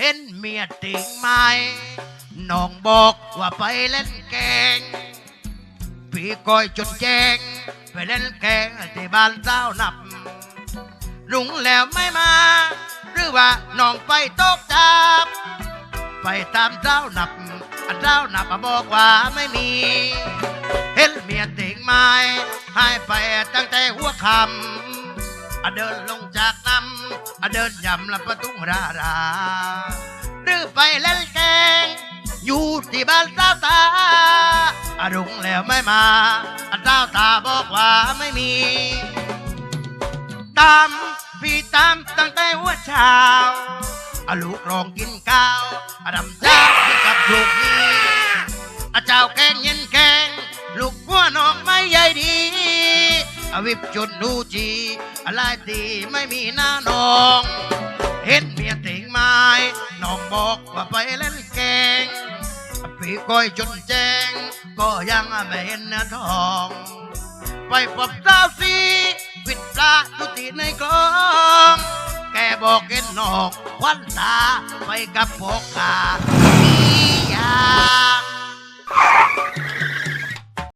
เห็นเมียติงไหมน้องบอกว่าไปเล่นแกง พี่ก้อยจนแจง ไปเล่นแกงที่บ้านเจ้านับรุงแล้วไม่มา หรือว่าน้องไปตกจับ ไปตามเจ้านับ อันเจ้านับมาบอกว่าไม่มี เห็นเมียติงไม้หายไปตั้งแต่หัวคำ เดินลงจากน้ำอเดินยำละประตุงราราหรือไปเล่นแกง อยู่ที่บ้านเจ้าตาอะรุงแล้วไม่มาอันเจ้าตาบอกว่าไม่มี ตามพี่ตามตั้งแต่หัวเช้าอาลูกรองกินข้าวอาดำจ้าที่กับลูกนี้ วิบจนดูจีอะไรตีไม่มีหน้าน้อง เห็นเมียติงไม้น้องบอกว่าไปเล่นแกงพี่ก้อยจนแจ้ง ก็ยังไม่เห็นเนื้อทอง ไปพบสาวสีวิดปลาอยู่ที่ในคลองแกบอกเห็นนอกควันตาไปกับพวกกา